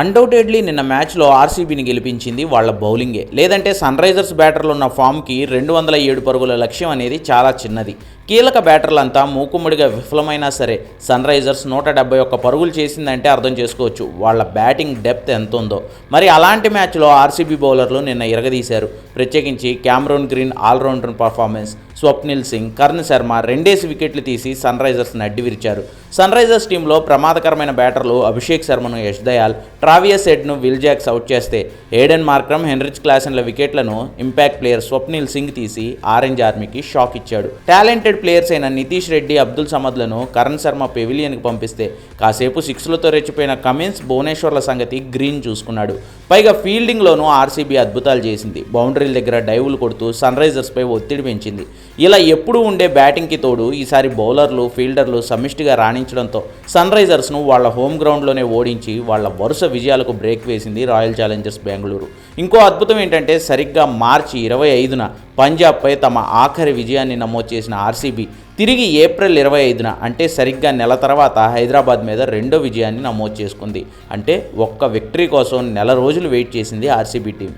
Undoubtedly నిన్న మ్యాచ్లో ఆర్సీబీని గెలిపించింది వాళ్ళ బౌలింగే. లేదంటే సన్ రైజర్స్ బ్యాటర్లు ఉన్న ఫామ్కి రెండు వందల ఏడు పరుగుల లక్ష్యం అనేది చాలా చిన్నది. కీలక బ్యాటర్లంతా మూకుమ్మడిగా విఫలమైనా సరే సన్ రైజర్స్ నూట డెబ్బై ఒక్క పరుగులు చేసిందంటే అర్థం చేసుకోవచ్చు. వాళ్ళ బ్యాటింగ్ డెప్త్ ఎంత ఉందో మరి అలాంటి మ్యాచ్లో ఆర్సీబీ బౌలర్లు నిన్న ఇరగదీశారు. ప్రత్యేకించి Cameron Green allrounder performance Swapnil Singh Karn Sharma రెండేసి వికెట్లు తీసి సన్ రైజర్స్ని అడ్డి విరిచారు సన్ రైజర్స్ టీంలో ప్రమాదకరమైన బ్యాటర్లు అభిషేక్ శర్మను యష్ దయాల్ ట్రావియస్ హెడ్ను విల్ జాక్స్ అవుట్ చేస్తే ఏడెన్ మార్క్రమ్ హెన్రిచ్ క్లాసన్ల వికెట్లను ఇంపాక్ట్ ప్లేయర్ స్వప్నిల్ సింగ్ తీసి ఆరెంజ్ ఆర్మీకి షాక్ ఇచ్చాడు. టాలెంటెడ్ ప్లేయర్స్ అయిన నితీష్ రెడ్డి అబ్దుల్ సమద్లను కరణ్ శర్మ పెవిలియన్కి పంపిస్తే కాసేపు సిక్స్లతో రెచ్చిపోయిన కమిన్స్ భువనేశ్వర్ల సంగతి గ్రీన్ చూసుకున్నాడు. పైగా ఫీల్డింగ్లోనూ ఆర్సీబీ అద్భుతాలు చేసింది. బౌండరీల దగ్గర డైవులు కొడుతూ సన్ రైజర్స్పై ఒత్తిడి పెంచింది. ఇలా ఎప్పుడూ ఉండే బ్యాటింగ్కి తోడు ఈసారి బౌలర్లు ఫీల్డర్లు సమిష్టిగా రాణించడంతో సన్ రైజర్స్ను వాళ్ళ హోమ్ గ్రౌండ్లోనే ఓడించి వాళ్ళ వరుస విజయాలకు బ్రేక్ వేసింది రాయల్ ఛాలెంజర్స్ బెంగళూరు. ఇంకో అద్భుతం ఏంటంటే సరిగ్గా మార్చి ఇరవై ఐదున పంజాబ్పై తమ ఆఖరి విజయాన్ని నమోదు చేసిన ఆర్సీబీ తిరిగి ఏప్రిల్ ఇరవై ఐదున అంటే సరిగ్గా నెల తర్వాత హైదరాబాద్ మీద రెండో విజయాన్ని నమోదు చేసుకుంది. అంటే ఒక్క విక్టరీ కోసం నెల రోజులు వెయిట్ చేసింది ఆర్సీబీ టీం.